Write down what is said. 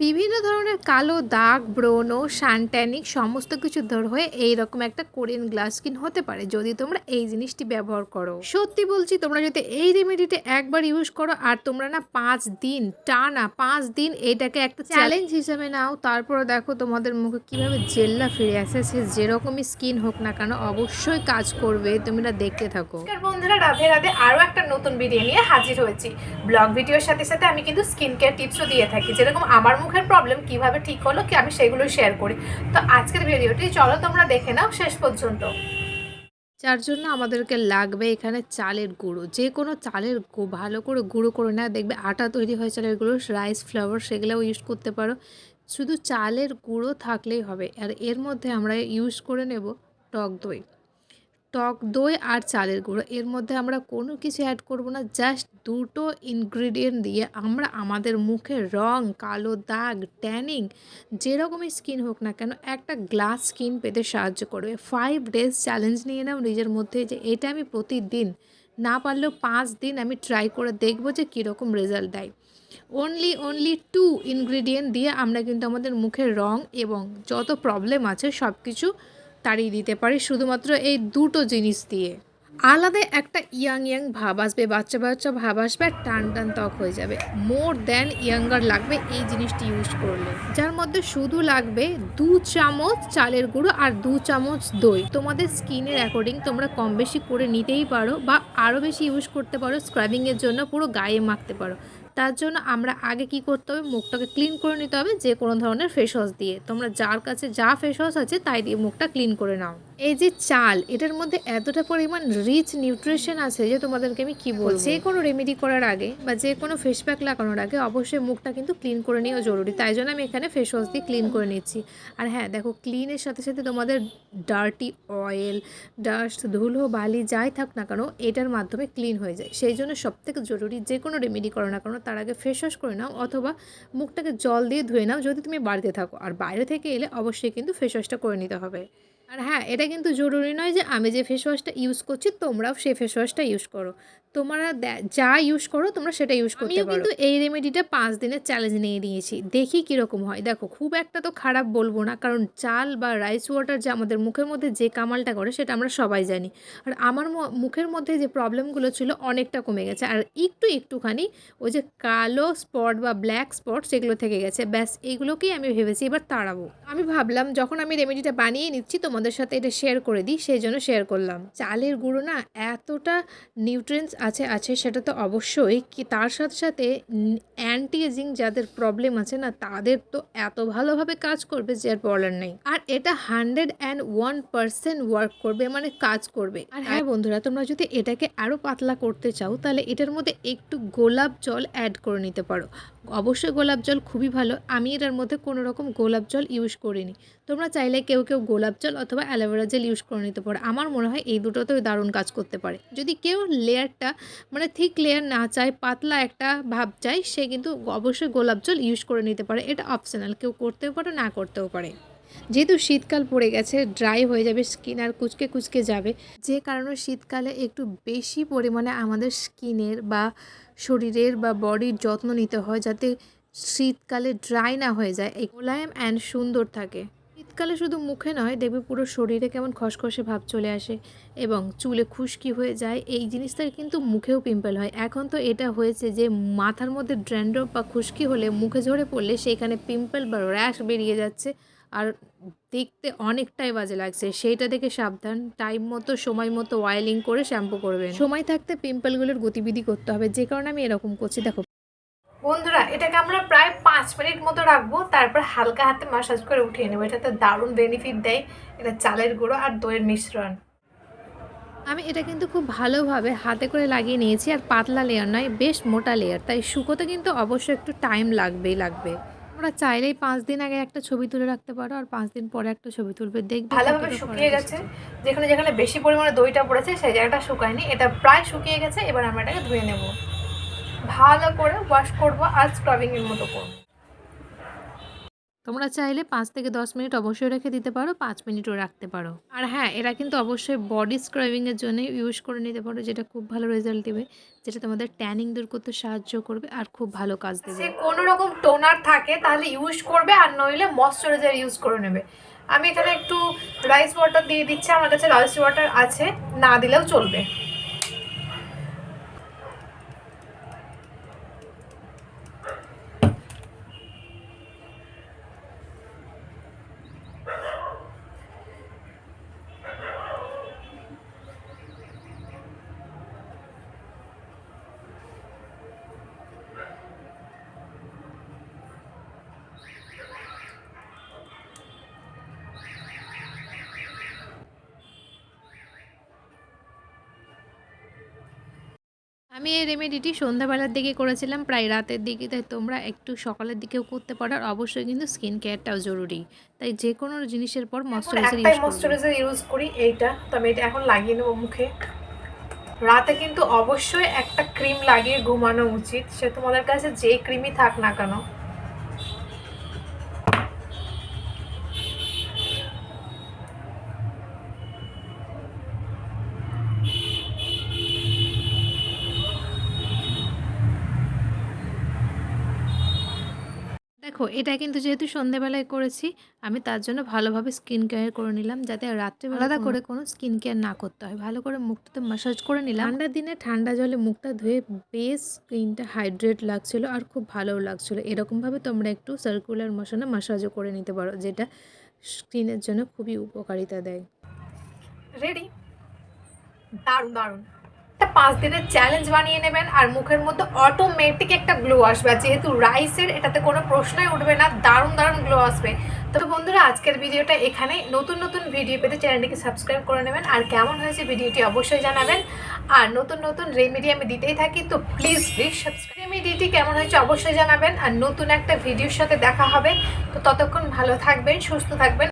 বিভিন্ন ধরনের কালো দাগ ব্রণ সানট্যানিক সমস্ত কিছু ধর হয়ে এইরকম একটা কোরিয়ান গ্লাস স্কিন হতে পারে যদি তোমরা এই জিনিসটি ব্যবহার করো। সত্যি বলছি তোমরা যদি এই রেমেডিটা একবার ইউজ করো আর তোমরা না পাঁচ দিন টানা পাঁচ দিন এটাকে একটা চ্যালেঞ্জ হিসেবে নাও। তারপরে দেখো তোমাদের মুখে কীভাবে জেল্লা ফিরে আসে সে যেরকমই স্কিন হোক না কেন অবশ্যই কাজ করবে তোমরা দেখতে থাকো। বন্ধুরা রাধে রাধে আরও একটা নতুন ভিডিও নিয়ে হাজির হয়েছি। ব্লগ ভিডিওর সাথে সাথে আমি কিন্তু স্কিন কেয়ার টিপসও দিয়ে থাকি যেরকম আমার মুখের প্রবলেম কীভাবে ঠিক হলো, কি আমি সেগুলো শেয়ার করি। তো আজকের ভিডিওটি চলো তোমরা দেখে নাও শেষ পর্যন্ত। যার জন্য আমাদেরকে লাগবে এখানে চালের গুঁড়ো। যে কোনো চালের ভালো করে গুঁড়ো করে না দেখবে আটা তৈরি হয় চালের গুঁড়ো রাইস ফ্লাওয়ার সেগুলোও ইউজ করতে পারো। শুধু চালের গুঁড়ো থাকলেই হবে। আর এর মধ্যে আমরা ইউজ করে নেব টক দই। টক দই আর চালের গুঁড়ো। এর মধ্যে আমরা কোনো কিছু অ্যাড করব না জাস্ট দুটো ইনগ্রিডিয়েন্ট দিয়ে আমরা আমাদের মুখের রং, কালো দাগ ট্যানিং যেরকমই স্কিন হোক না কেন, একটা গ্লাস স্কিন পেতে সাহায্য করবে। ফাইভ ডেজ চ্যালেঞ্জ নিয়ে নাও নিজের মধ্যে যে এটা আমি প্রতিদিন, না পারলেও পাঁচ দিন আমি ট্রাই করে দেখব যে কীরকম রেজাল্ট দেয়। অনলি অনলি টু ইনগ্রিডিয়েন্ট দিয়ে আমরা কিন্তু আমাদের মুখের রং এবং যত প্রবলেম আছে সব কিছু তাড়িয়ে দিতে পারি শুধুমাত্র এই দুটো জিনিস দিয়ে। আলাদা একটা ইয়াং ইয়াং ভাব আসবে, বাচ্চা বাচ্চা ভাব আসবে আর টান টান ত্বক হয়ে যাবে। মোর দ্যান ইয়াঙ্গার লাগবে এই জিনিসটি ইউজ করলে। যার মধ্যে শুধু লাগবে দু চামচ চালের গুঁড়ো আর দু চামচ দই। তোমাদের স্কিনের অ্যাকর্ডিং তোমরা কম বেশি করে নিতেই পারো বা আরও বেশি ইউজ করতে পারো, স্ক্রাবিংয়ের জন্য পুরো গায়ে মাখতে পারো। তার জন্য আমরা আগে কি করতে হবে? মুখটাকে ক্লিন করে নিতে হবে, যে কোনো ধরনের ফেস ওয়াশ দিয়ে। তোমরা যার কাছে যা ফেস ওয়াশ আছে, তাই দিয়ে মুখটা ক্লিন করে নাও। এই যে চাল এটার মধ্যে এতটা পরিমাণ রিচ নিউট্রিশন আছে যে তোমাদেরকে আমি কি বলব? যে কোনো রেমেডি করার আগে বা যে কোনো ফেস প্যাক লাগানোর আগে অবশ্যই মুখটা কিন্তু ক্লিন করে নেওয়া জরুরি। তাই জন্য আমি এখানে ফেস ওয়াশ দিয়ে ক্লিন করে নিচ্ছি। আর হ্যাঁ দেখো ক্লিনের সাথে সাথে তোমাদের ডার্টি অয়েল ডাস্ট ধুলো বালি যাই থাক না কেন এটার মাধ্যমে ক্লিন হয়ে যায়। সেই জন্য সবথেকে জরুরি যে কোনো রেমেডি করো না কেন তার আগে ফেস ওয়াশ করে নাও অথবা মুখটাকে জল দিয়ে ধুয়ে নাও যদি তুমি বাড়িতে থাকো। আর বাইরে থেকে এলে অবশ্যই কিন্তু ফেস ওয়াশটা করে নিতে হবে। আর হ্যাঁ এটা কিন্তু জরুরি নয় যে আমি যে ফেস ওয়াশটা ইউজ করছি, তোমরাও সেই ফেস ওয়াশটা ইউজ করো। তোমরা যা ইউজ করো তোমরা সেটা ইউজ করতে পারো। কিন্তু এই রেমেডিটা পাঁচ দিনের চ্যালেঞ্জ নিয়ে নিয়েছি। দেখি কীরকম হয়। দেখো খুব একটা তো খারাপ বলব না কারণ চাল বা রাইস ওয়াটার যে আমাদের মুখের মধ্যে যে কামালটা করে সেটা আমরা সবাই জানি। আর আমার মুখের মধ্যে যে প্রবলেমগুলো ছিল অনেকটা কমে গেছে। আর একটু একটুখানি ওই যে কালো স্পট বা ব্ল্যাক স্পট সেগুলো থেকে গেছে। ব্যাস এইগুলোকেই আমি ভেবেছি এবার তাড়াবো। আমি ভাবলাম যখন আমি রেমেডিটা বানিয়ে নিচ্ছি তোমাদের সাথে এটা শেয়ার করে দিই সেই জন্য শেয়ার করলাম। চালের গুঁড়ো না এতটা নিউট্রিয়েন্টস আছে আছে সেটা তো অবশ্যই। কি তার সাথে সাথে অ্যান্টি এজিং যাদের প্রবলেম আছে না, তাদের তো এত ভালোভাবে কাজ করবে যে আর বলার নেই। আর এটা hundred and one percent work করবে মানে কাজ করবে। আর হ্যাঁ বন্ধুরা, তোমরা যদি এটাকে আরও পাতলা করতে চাও, তাহলে এটার মধ্যে একটু গোলাপ জল অ্যাড করে নিতে পারো। অবশ্যই গোলাপ জল খুবই ভালো। আমি এটার মধ্যে কোনো রকম গোলাপ জল ইউজ করিনি। তোমরা চাইলে কেউ কেউ গোলাপ জল অথবা অ্যালোভেরা জেল ইউজ করে নিতে পারো। আমার মনে হয় এই দুটোতেও দারুণ কাজ করতে পারে। যদি কেউ লেয়ারটা মানে থিক লেয়ার না চায়, পাতলা একটা ভাব চায়, সে কিন্তু অবশ্যই গোলাপ জল ইউজ করে নিতে পারে। এটা অপশনাল কেউ করতেও পারে, না করতেও পারে। যেহেতু শীতকাল পড়ে গেছে ড্রাই হয়ে যাবে স্কিন আর কুচকে কুচকে যাবে। যে কারণে শীতকালে একটু বেশি পরিমাণে আমাদের স্কিনের বা শরীরের বা বডির যত্ন নিতে হয় যাতে শীতকালে ড্রাই না হয়ে যায় এই মোলায়েম অ্যান্ড সুন্দর থাকে। শীতকালে শুধু মুখে নয়, দেখবে পুরো শরীরে কেমন খসখসে ভাব চলে আসে এবং চুলে খুশকি হয়ে যায়। এই জিনিসটা কিন্তু মুখেও পিম্পল হয়। এখন তো এটা হয়েছে যে মাথার মধ্যে ড্র্যান্ড্রপ বা খুশকি হলে মুখে ঝরে পড়লে সেখানে পিম্পল বা র্যাশ বেরিয়ে যাচ্ছে। আর দেখতে অনেকটাই বাজে লাগছে। সেইটা দেখে সাবধান। টাইম মতো সময় মতো অয়েলিং করে শ্যাম্পু করবেন। সময় থাকতে পিম্পলগুলোর গতিবিধি করতে হবে। যে কারণে আমি এরকম করছি। দেখো। বন্ধুরা এটাকে আমরা প্রায় পাঁচ মিনিট মতো রাখব। তারপর হালকা হাতে মাসাজ করে উঠিয়ে নেব। এটাতে দারুণ বেনিফিট দেয়। এটা চালের গুঁড়ো আর দইয়ের মিশ্রণ। আমি এটা কিন্তু খুব ভালোভাবে হাতে করে লাগিয়ে নিয়েছি। আর পাতলা লেয়ার নয় বেশ মোটা লেয়ার তাই শুকোতে কিন্তু অবশ্যই একটু টাইম লাগবেই লাগবে। তোমরা চাইলেই পাঁচ দিন আগে একটা ছবি তুলে রাখতে পারো আর পাঁচ দিন পরে একটা ছবি তুলবে। দেখবে ভালোভাবে শুকিয়ে গেছে। যেখানে যেখানে বেশি পরিমাণে দইটা পড়েছে সেই জায়গাটা শুকায়নি। এটা প্রায় শুকিয়ে গেছে এবার আমরা এটাকে ধুয়ে নেব। ভালো করে ওয়াশ করব আর স্ক্রাবিং এর মতো করব। তোমরা চাইলে পাঁচ থেকে দশ মিনিট অবশ্যই রেখে দিতে পারো, পাঁচ মিনিটও রাখতে পারো। আর হ্যাঁ এরা কিন্তু অবশ্যই বডি স্ক্রাবিংয়ের জন্য ইউজ করে নিতে পারো, যেটা খুব ভালো রেজাল্ট দেবে, যেটা তোমাদের ট্যানিং দূর করতে সাহায্য করবে আর খুব ভালো কাজ দেবে। কোনো রকম টোনার থাকে, তাহলে ইউজ করবে আর নইলে ময়শ্চারাইজার ইউজ করে নেবে। আমি এখানে একটু রাইস ওয়াটার দিয়ে দিচ্ছি, আমার কাছে রাইস ওয়াটার আছে, না দিলেও চলবে। আমি এই রেমেডিটি সন্ধ্যাবেলার দিকে করেছিলাম প্রায় রাতের দিকে। তাই তোমরা একটু সকালের দিকেও করতে পারো আর অবশ্যই কিন্তু স্কিন কেয়ারটাও জরুরি। তাই যে কোনো জিনিসের পর ময়শ্চারাইজার ইউজ ময়শ্চারাইজার ইউজ করি এইটা। তো আমি এটা এখন লাগিয়ে নেব মুখে। রাতে কিন্তু অবশ্যই একটা ক্রিম লাগিয়ে ঘুমানো উচিত। সে তোমাদের কাছে যে ক্রিমই থাক না কেন দেখো এটা কিন্তু যেহেতু সন্ধেবেলায় করেছি আমি তার জন্য ভালোভাবে স্কিন কেয়ার করে নিলাম যাতে রাত্রে আলাদা করে কোনো স্কিন কেয়ার না করতে হয়। ভালো করে মুখটাতে ম্যাসাজ করে নিলাম। ঠান্ডার দিনে ঠান্ডা জলে মুখটা ধুয়ে বেশ স্কিনটা হাইড্রেট লাগছিল আর খুব ভালোও লাগছিল। এরকমভাবে তোমরা একটু সার্কুলার মোশনে ম্যাসাজও করে নিতে পারো যেটা স্কিনের জন্য খুবই উপকারিতা দেয়। রেডি দারুণ দারুণ। পাঁচ দিনের চ্যালেঞ্জ বানিয়ে নেবেন আর মুখের মধ্যে অটোমেটিক একটা গ্লো আসবে। আর যেহেতু রাইসের এটাতে কোনো প্রশ্নই উঠবে না, দারুণ দারুণ গ্লো আসবে। তবে বন্ধুরা, আজকের ভিডিওটা এখানে। নতুন নতুন ভিডিও পেতে চ্যানেলটিকে সাবস্ক্রাইব করে নেবেন। আর কেমন হয়েছে ভিডিওটি অবশ্যই জানাবেন। আর নতুন নতুন রেমেডি আমি দিতেই থাকি, তো প্লিজ প্লিজ সাবস্ক্রাইব রেমেডিটি কেমন হয়েছে অবশ্যই জানাবেন। আর নতুন একটা ভিডিওর সাথে দেখা হবে। তো ততক্ষণ ভালো থাকবেন, সুস্থ থাকবেন।